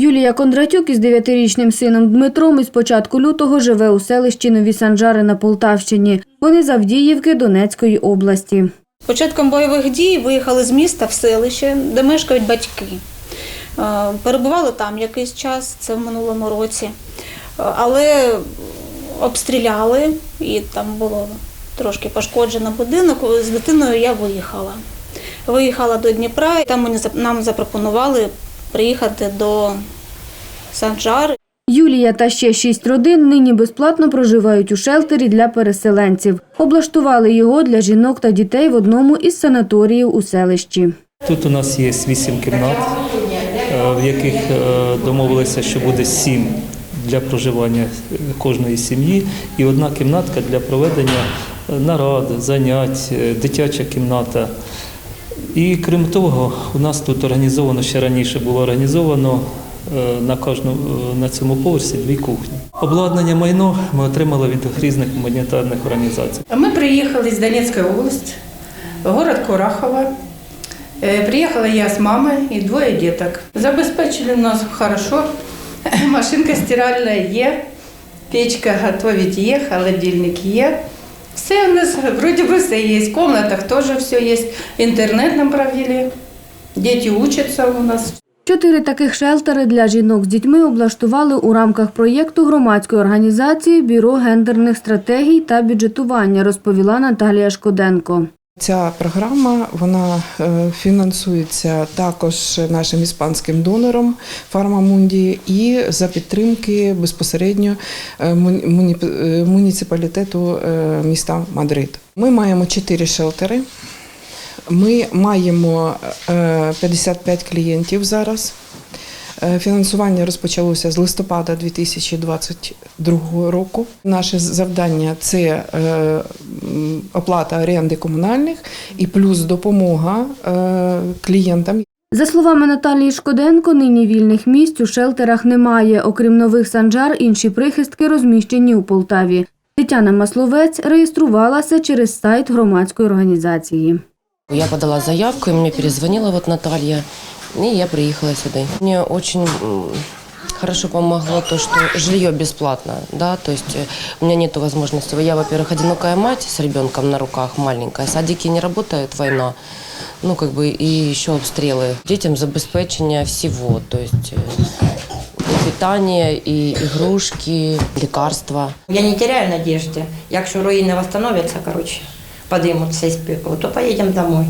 Юлія Кондратюк із дев'ятирічним сином Дмитром із початку лютого живе у селищі Нові Санжари на Полтавщині. Вони з Авдіївки Донецької області. Початком бойових дій виїхали з міста в селище, де мешкають батьки. Е, Перебували там якийсь час, це в минулому році. Е, Але обстріляли і там було трошки пошкоджено будинок. З дитиною я виїхала. Виїхала до Дніпра, і там мені нам запропонували приїхати до Санджар. Юлія та ще шість родин нині безплатно проживають у шелтері для переселенців. Облаштували його для жінок та дітей в одному із санаторіїв у селищі. Тут у нас є вісім кімнат, е, в яких е, домовилися, що буде сім для проживання кожної сім'ї, і одна кімнатка для проведення нарад, занять, е, дитяча кімната. І крім того, у нас тут організовано ще раніше було організовано е, на кожному е, на цьому поверсі дві кухні. Обладнання майно ми отримали від різних гуманітарних організацій. Мы приехали из Донецкой области, город Курахово. Э, Приехала я с мамой и двое деток. Забезпечили нас хорошо. Машинка стиральная є, печка готовить є, холодильник є. Все у нас вроде бы все есть. В комнатах тоже все есть. Интернет нам провели. Дети учатся у нас. Чотири таких шелтери для жінок з дітьми облаштували у рамках проєкту громадської організації Бюро гендерних стратегій та бюджетування, розповіла Наталія Шкоденко. Ця програма вона е, фінансується також нашим іспанським донором Фармамунді і за підтримки безпосередньо е, е, муніципалітету міста Мадрид. Ми маємо чотири шелтери. Ми маємо е, 55 клієнтів зараз. Е, Фінансування розпочалося з листопада 2022 року. Наше завдання це е, оплата оренди комунальних і плюс допомога е, клієнтам. За словами Наталії Шкоденко, нині вільних місць у шелтерах немає. Окрім нових санджар, інші прихистки розміщені у Полтаві. Тетяна Масловець реєструвалася через сайт громадської організації. Я подала заявку, и мне перезвонила вот Наталья, и я приехала сюда. Мне очень м, хорошо помогло то, что жилье бесплатно, да, то есть э, у меня нет возможности. Я, во-первых, одинокая мать с ребенком на руках маленькая, садики не работают, война, ну, как бы, и еще обстрелы. Детям забеспечение всего, то есть э, и питание, и игрушки, лекарства. Я не теряю надежды. Якщо руїни восстановляться, коротше, подимуться із пеклу, то поїдемо домой.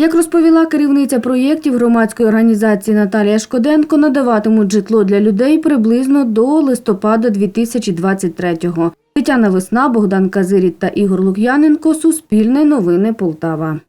Як розповіла керівниця проєктів громадської організації Наталія Шкоденко, надаватимуть житло для людей приблизно до листопада 2023-го. Тетяна Весна, Богдан Казиріт та Ігор Лук'яненко. Суспільне новини Полтава.